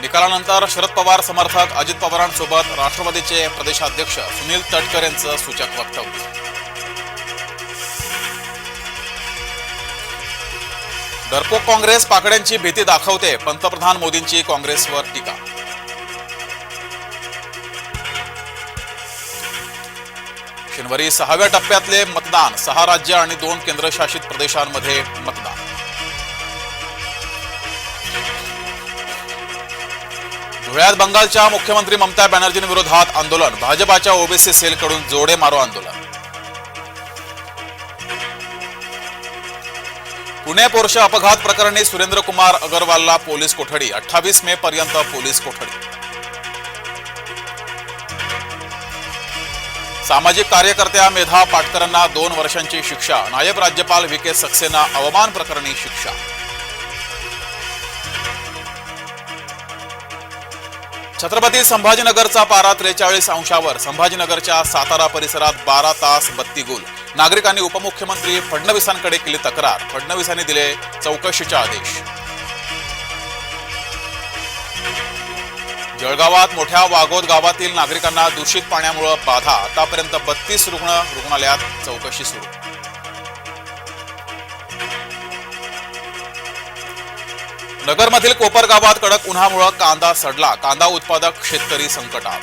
निकालानंतर शरद पवार समर्थक अजित पवारांसोबत राष्ट्रवादीचे प्रदेशाध्यक्ष सुनील तटकर यांचं सूचक वक्तव्य. डरपोक काँग्रेस पाकड्यांची भीती दाखवते पंतप्रधान मोदींची काँग्रेसवर टीका. शनिवारी सहाव्या टप्प्यातले मतदान सहा राज्य आणि दोन केंद्रशासित प्रदेशांमध्ये मतदान. धुळ्यात बंगालच्या मुख्यमंत्री ममता बॅनर्जींविरोधात आंदोलन. भाजपाच्या ओबीसी सेलकडून जोडे मारो आंदोलन. पुणे पोर्शा अपघात प्रकरणी सुरेंद्र कुमार अगरवालला पोलीस कोठडी. अठ्ठावीस मे पर्यंत पोलीस कोठडी. सामाजिक कार्यकर्त्या मेधा पाटकरांना दोन वर्षांची शिक्षा. नायब राज्यपाल व्ही के सक्सेना अवमान प्रकरणी शिक्षा. छत्रपती संभाजीनगरचा पारा त्रेचाळीस अंशावर संभाजीनगरच्या सातारा परिसरात बारा तास बत्ती गुल नागरिकांनी उपमुख्यमंत्री फडणवीसांकडे केली तक्रार. फडणवीसांनी दिले चौकशीचे आदेश. जळगावात मोठ्या वागोद गावातील नागरिकांना दूषित पाण्यामुळे बाधा. आतापर्यंत बत्तीस रुग्ण रुग्णालयात चौकशी सुरू. नगरमधील कोपर गावात कडक उन्हामुळे कांदा सडला. कांदा उत्पादक शेतकरी संकटात